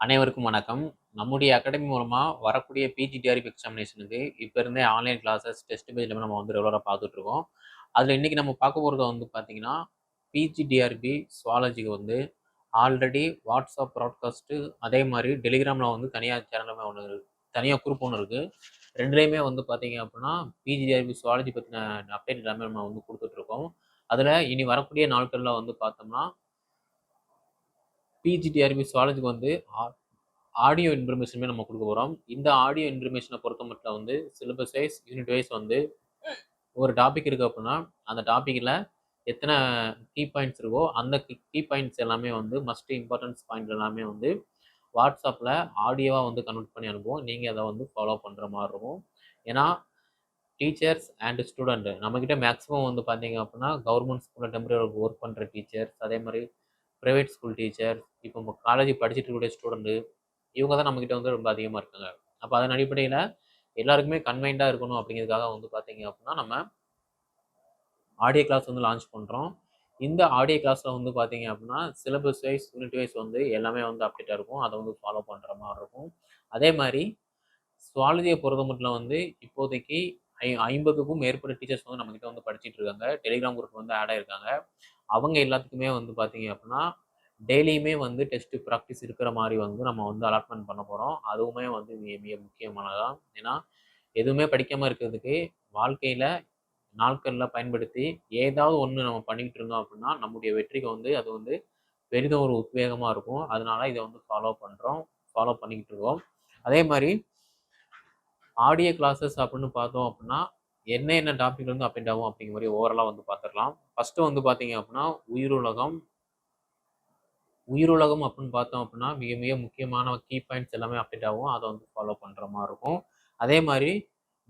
அனைவருக்கும் வணக்கம். நம்முடைய அகாடமி மூலமாக வரக்கூடிய பிஜிடிஆர்பி எக்ஸாமினேஷனுக்கு இப்போ இருந்தே ஆன்லைன் கிளாஸஸ் டெஸ்ட் பேஜ் எல்லாமே நம்ம வந்து ரெகுலராக பார்த்துட்டு இருக்கோம். அதில் இன்றைக்கி நம்ம பார்க்க போகிறது வந்து பார்த்தீங்கன்னா பிஜிடிஆர்பி சுவாலஜிக்கு வந்து ஆல்ரெடி வாட்ஸ்அப் ப்ராட்காஸ்ட்டு அதே மாதிரி டெலிகிராமில் வந்து தனியாக சேனலுமே ஒன்று இருக்குது தனியாக குரூப் ஒன்று இருக்குது ரெண்டுலேயுமே வந்து பார்த்தீங்க அப்படின்னா பிஜிடிஆர்பி சுவாலஜி பற்றின அப்டேட் எல்லாமே நம்ம வந்து கொடுத்துட்ருக்கோம் அதில் இனி வரக்கூடிய நாட்களில் வந்து பார்த்தோம்னா பிஜிடிஆர்பி காலேஜுக்கு வந்து ஆடியோ இன்ஃபர்மேஷனுமே நம்ம கொடுக்க போகிறோம் இந்த ஆடியோ இன்ஃபர்மேஷனை பொறுத்த மட்டும் வந்து சிலபஸ் வைஸ் யூனிட் வைஸ் வந்து ஒரு டாபிக் இருக்குது அப்படின்னா அந்த டாப்பிக்கில் எத்தனை கீ பாயிண்ட்ஸ் இருக்கோ அந்த கீ பாயிண்ட்ஸ் எல்லாமே வந்து மஸ்ட் இம்பார்ட்டன்ஸ் பாயிண்ட் எல்லாமே வந்து வாட்ஸ்அப்பில் ஆடியோவாக வந்து கன்வெர்ட் பண்ணி அனுப்புவோம். நீங்கள் அதை வந்து ஃபாலோ பண்ணுற மாதிரி இருக்கும். ஏன்னா டீச்சர்ஸ் அண்ட் ஸ்டூடெண்ட்டு நம்மக்கிட்ட மேக்ஸிமம் வந்து பார்த்தீங்க அப்படின்னா கவர்மெண்ட் ஸ்கூலில் டெம்பரரி ஒர்க் பண்ணுற டீச்சர்ஸ் அதே மாதிரி ப்ரைவேட் ஸ்கூல் டீச்சர் இப்போ காலேஜ் படிச்சுட்டு இருக்கக்கூடிய ஸ்டூடெண்ட்டு இவங்க தான் நம்மக்கிட்ட வந்து ரொம்ப அதிகமாக இருக்காங்க. அப்போ அதன் அடிப்படையில் எல்லாருக்குமே கன்வைண்டாக இருக்கணும் அப்படிங்கிறதுக்காக வந்து பார்த்தீங்க அப்படின்னா நம்ம ஆடியோ கிளாஸ் வந்து லான்ச் பண்ணுறோம் இந்த ஆடியோ கிளாஸில் வந்து பார்த்தீங்க அப்படின்னா சிலபஸ் வைஸ் யூனிட் வைஸ் வந்து எல்லாமே வந்து அப்டேட்டாக இருக்கும். அதை வந்து ஃபாலோ பண்ணுற மாதிரி இருக்கும். அதே மாதிரி சுவாலஜியை பொறுத்த மட்டும் வந்து இப்போதைக்கு ஐ ஐம்பதுக்கும் மேற்பட்ட டீச்சர்ஸ் வந்து நம்மக்கிட்ட வந்து படிச்சுட்டு இருக்காங்க. டெலிகிராம் குரூப் வந்து ஆட் ஆயிருக்காங்க. அவங்க எல்லாத்துக்குமே வந்து பார்த்தீங்க அப்படின்னா டெய்லியுமே வந்து டெஸ்ட்டு ப்ராக்டிஸ் இருக்கிற மாதிரி வந்து நம்ம வந்து அலாட்மெண்ட் பண்ண போகிறோம் அதுவுமே வந்து மிக மிக முக்கியமானதான் ஏன்னா எதுவுமே படிக்காமல் இருக்கிறதுக்கு வாழ்க்கையில் நாட்களில் பயன்படுத்தி ஏதாவது ஒன்று நம்ம பண்ணிக்கிட்டு இருந்தோம் அப்படின்னா நம்முடைய வெற்றிக்கு வந்து அது வந்து பெரிதும் ஒரு உத்வேகமாக இருக்கும். அதனால இதை வந்து ஃபாலோ பண்ணுறோம் ஃபாலோ பண்ணிக்கிட்டு இருக்கோம். அதே மாதிரி ஆடியோ கிளாஸஸ் அப்படின்னு பார்த்தோம் அப்படின்னா என்ன என்ன டாபிக் வந்து அப்டேட் ஆகும் அப்படிங்கிற மாதிரி ஓவரலாக வந்து பார்த்துடலாம் ஃபஸ்ட்டு வந்து பார்த்தீங்க அப்படின்னா உயிருலகம். உயிருலகம் அப்படின்னு பார்த்தோம் அப்படின்னா மிக மிக முக்கியமான கீ பாயிண்ட்ஸ் எல்லாமே அப்டேட் ஆகும் அதை வந்து ஃபாலோ பண்ணுற மாதிரி இருக்கும். அதே மாதிரி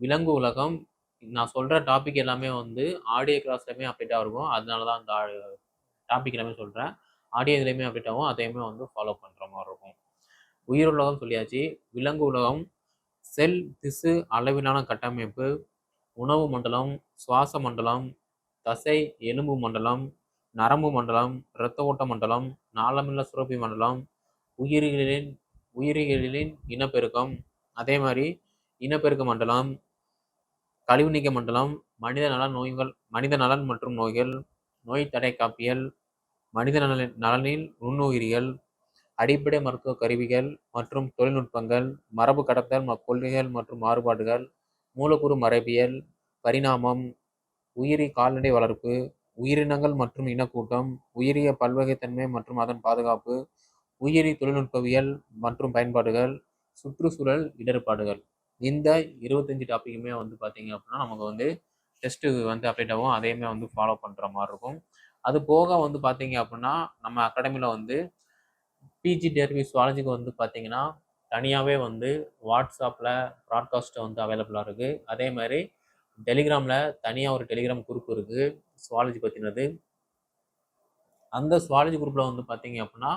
விலங்கு உலகம். நான் சொல்கிற டாபிக் எல்லாமே வந்து ஆடியோ கிளாஸ்லையுமே அப்டேட்டாக இருக்கும். அதனால தான் அந்த டாபிக் எல்லாமே சொல்கிறேன் ஆடியோ இதுலேயுமே அப்டேட் ஆகும் அதையுமே வந்து ஃபாலோ பண்ணுற மாதிரி இருக்கும். உயிருலகம் சொல்லியாச்சு. விலங்கு உலகம் செல் திசு அளவிலான கட்டமைப்பு உணவு மண்டலம் சுவாச மண்டலம் தசை எலும்பு மண்டலம் நரம்பு மண்டலம் இரத்த ஓட்ட மண்டலம் நாளமில்ல சுரப்பி மண்டலம் உயிரிகளின் உயிரிகளின் இனப்பெருக்கம் அதே மாதிரி இனப்பெருக்க மண்டலம் கழிவு நீக்க மண்டலம் மனித நலன் நோய்கள் மனித நலன் மற்றும் நோய்கள் நோய் தடை காப்பியல் மனித நலனின் நலனில் நுண்ணுயிரிகள் அடிப்படை மருத்துவ கருவிகள் மற்றும் தொழில்நுட்பங்கள் மரபு கடத்தல் கொள்கைகள் மற்றும் மாறுபாடுகள் மூலக்கூறு மரபியல் பரிணாமம் உயிரி கால்நடை வளர்ப்பு உயிரினங்கள் மற்றும் இனக்கூட்டம் உயிரிய பல்வகைத்தன்மை மற்றும் அதன் பாதுகாப்பு உயிரி தொழில்நுட்பவியல் மற்றும் பயன்பாடுகள் சுற்றுச்சூழல் இடர்பாடுகள். இந்த இருபத்தஞ்சி டாப்பிக்குமே வந்து பார்த்தீங்க அப்படின்னா நமக்கு வந்து டெஸ்ட்டு வந்து அப்டேட் ஆகும். அதையுமே வந்து ஃபாலோ பண்ணுற மாதிரி இருக்கும். அது போக வந்து பார்த்தீங்க அப்படின்னா நம்ம அகாடமியில் வந்து பிஜி டெர்வி சுவாலஜிக்கு வந்து பார்த்தீங்கன்னா தனியாகவே வந்து வாட்ஸ்அப்பில் ப்ராட்காஸ்ட்டு வந்து அவைலபிளாக இருக்குது அதே மாதிரி டெலிகிராமில் தனியாக ஒரு டெலிகிராம் குரூப் இருக்குது சுவாலஜி பற்றினது அந்த சுவாலஜி குரூப்பில் வந்து பார்த்தீங்க அப்படின்னா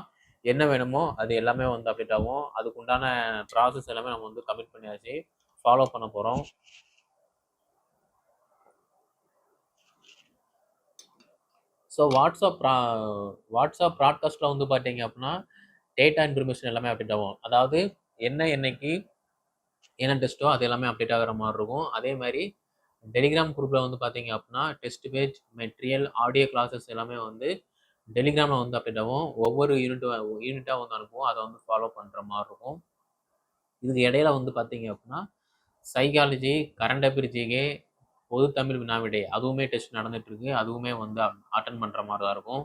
என்ன வேணுமோ அது எல்லாமே வந்து அப்டேட் ஆகும். அதுக்கு உண்டான ப்ராசஸ் எல்லாமே நம்ம வந்து கமிட் பண்ணியாச்சு. ஃபாலோ பண்ண போகிறோம் ஸோ வாட்ஸ்அப் ப்ரா வாட்ஸ்அப் ப்ராட்காஸ்ட்டில் வந்து பார்த்தீங்க அப்படின்னா டேட்டா இன்ஃபர்மேஷன் எல்லாமே அப்டேட் ஆகும். அதாவது என்ன என்னைக்கு என்ன டெஸ்ட்டோ அது எல்லாமே அப்டேட் ஆகிற மாதிரி இருக்கும். அதே மாதிரி டெலிகிராம் குரூப்பில் வந்து பார்த்தீங்க அப்படின்னா test page material audio classes எல்லாமே வந்து டெலிகிராமில் வந்து அப்டேட் ஆகும். ஒவ்வொரு யூனிட் யூனிட்டாக வந்து அனுப்புவோம். அதை வந்து ஃபாலோ பண்ணுற மாதிரி இருக்கும். இதுக்கு இடையில வந்து பார்த்தீங்க அப்படின்னா சைக்காலஜி கரண்ட் அஃபேர் ஜிகே பொது தமிழ் வினாவிடை அதுவுமே டெஸ்ட் நடந்துகிட்ருக்கு அதுவுமே வந்து அட்டன் பண்ணுற மாதிரி தான் இருக்கும்.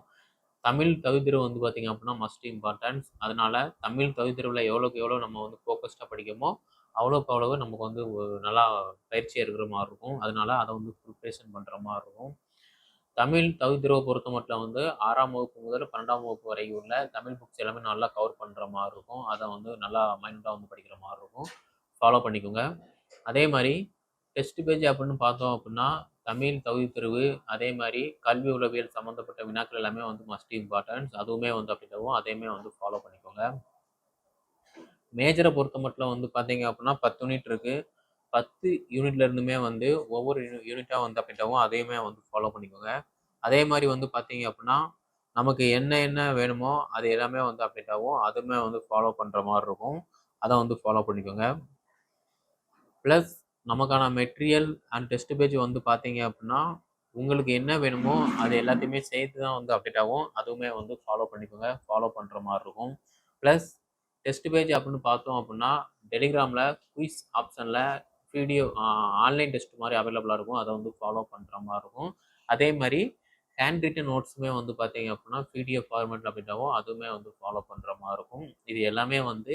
தமிழ் தகுதிரவு வந்து பார்த்திங்க அப்படின்னா மஸ்ட் இம்பார்ட்டன்ஸ் அதனால் தமிழ் தகுதிரவில் எவ்வளோக்கு எவ்வளோ நம்ம வந்து ஃபோக்கஸ்டாக படிக்கமோ அவ்வளோக்கு அவ்வளோ நமக்கு வந்து நல்லா பயிற்சி இருக்கிற மாதிரி இருக்கும். அதனால அதை வந்து ப்ரிப்ரேஷன் பண்ணுற மாதிரி இருக்கும். தமிழ் தகுதிரவை பொறுத்த மட்டும் வந்து ஆறாம் வகுப்பு முதல் பன்னெண்டாம் வகுப்பு வரைக்கும் உள்ள தமிழ் புக்ஸ் எல்லாமே நல்லா கவர் பண்ணுற மாதிரி இருக்கும். அதை வந்து நல்லா மைண்டாக வந்து படிக்கிற மாதிரி இருக்கும். ஃபாலோ பண்ணிக்கோங்க. அதே மாதிரி டெஸ்ட் பேஜ் அப்படின்னு பார்த்தோம் அப்படின்னா தமிழ் தகுதி அதே மாதிரி கல்வி உளவியல் சம்மந்தப்பட்ட வினாக்கள் எல்லாமே வந்து மஸ்ட் இம்பார்ட்டன்ஸ் அதுவுமே வந்து அப்படின்றவும் அதையுமே வந்து ஃபாலோ பண்ணிக்கோங்க. மேஜரை பொறுத்த மட்டும் வந்து பார்த்தீங்க அப்படின்னா பத்து யூனிட் இருக்குது பத்து யூனிட்ல இருந்துமே வந்து ஒவ்வொரு யூனிட்டாக வந்து அப்படின்றவும் அதையுமே வந்து ஃபாலோ பண்ணிக்கோங்க. அதே மாதிரி வந்து பார்த்தீங்க அப்படின்னா நமக்கு என்ன என்ன வேணுமோ அது எல்லாமே வந்து அப்டேட் ஆகும் அதுவுமே வந்து ஃபாலோ பண்ணுற மாதிரி இருக்கும். அதை வந்து ஃபாலோ பண்ணிக்கோங்க. ப்ளஸ் நமக்கான மெட்டீரியல் அண்ட் டெஸ்ட் பேஜ் வந்து பார்த்தீங்க அப்படின்னா உங்களுக்கு என்ன வேணுமோ அது எல்லாத்தையுமே சேர்த்து தான் வந்து அப்டேட் ஆகும். அதுவுமே வந்து ஃபாலோ பண்ணிக்கோங்க. ஃபாலோ பண்ணுற மாதிரி இருக்கும். ப்ளஸ் டெஸ்ட் பேஜ் அப்படின்னு பார்த்தோம் அப்படின்னா டெலிகிராமில் குயிஸ் ஆப்ஷனில் வீடியோ ஆன்லைன் டெஸ்ட் மாதிரி அவைலபிளாக இருக்கும். அதை வந்து ஃபாலோ பண்ணுற மாதிரி இருக்கும். அதே மாதிரி ஹேண்ட் ரிட்டன் நோட்ஸுமே வந்து பார்த்தீங்க அப்படின்னா பிடிஎஃப் ஃபார்மேட்டில் அப்டேட் ஆகும். அதுவுமே வந்து ஃபாலோ பண்ணுற மாதிரி இருக்கும். இது எல்லாமே வந்து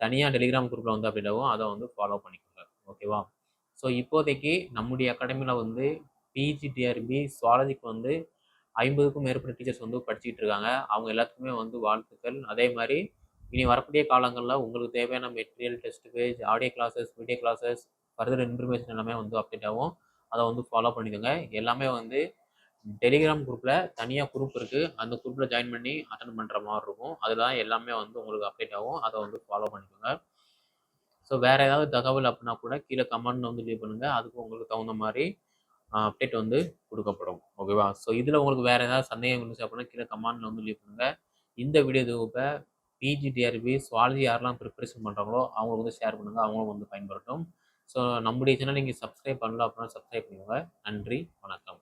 தனியாக டெலிகிராம் குரூப்பில் வந்து அப்டேட் ஆகும். அதை வந்து ஃபாலோ பண்ணிக்கோங்க. ஓகேவா ஸோ இப்போதைக்கு நம்முடைய அகாடமியில் வந்து பிஜிடிஆர்பி சுவாலஜிக்கு வந்து ஐம்பதுக்கும் மேற்பட்ட டீச்சர்ஸ் வந்து படிச்சுட்டு இருக்காங்க. அவங்க எல்லாத்துக்குமே வந்து வாழ்த்துக்கள். அதே மாதிரி இனி வரக்கூடிய காலங்களில் உங்களுக்கு தேவையான material test page audio classes video classes further information எல்லாமே வந்து அப்டேட் ஆகும். அதை வந்து ஃபாலோ பண்ணிக்கோங்க. எல்லாமே வந்து டெலிகிராம் குரூப்பில் தனியாக குரூப் இருக்குது அந்த குரூப்பில் ஜாயின் பண்ணி அட்டன் பண்ணுற மாதிரி இருக்கும். அதில் தான் எல்லாமே வந்து உங்களுக்கு அப்டேட் ஆகும். அதை வந்து ஃபாலோ பண்ணிக்கோங்க. ஸோ வேறு ஏதாவது தகவல் அப்படின்னா கூட கீழே கமெண்ட் வந்து லீவ் பண்ணுங்கள் அதுக்கு உங்களுக்கு தகுந்த மாதிரி அப்டேட் வந்து கொடுக்கப்படும். ஓகேவா ஸோ இதில் உங்களுக்கு வேறு ஏதாவது சந்தேகம் இருந்துச்சு அப்படின்னா கீழே கமெண்டில் வந்து லீவ் பண்ணுங்கள் இந்த வீடியோ தொகுப்பை பிஜிடிஆர்பி சுவாலஜி யாரெல்லாம் ப்ரிப்பரேஷன் பண்ணுறாங்களோ அவங்களுக்கு வந்து ஷேர் பண்ணுங்கள் அவங்களும் வந்து பயன்படுத்தும். ஸோ நம்முடைய சேனல் நீங்கள் சப்ஸ்கிரைப் பண்ணல அப்படின்னா சப்ஸ்கிரைப் பண்ணுங்க நன்றி வணக்கம்.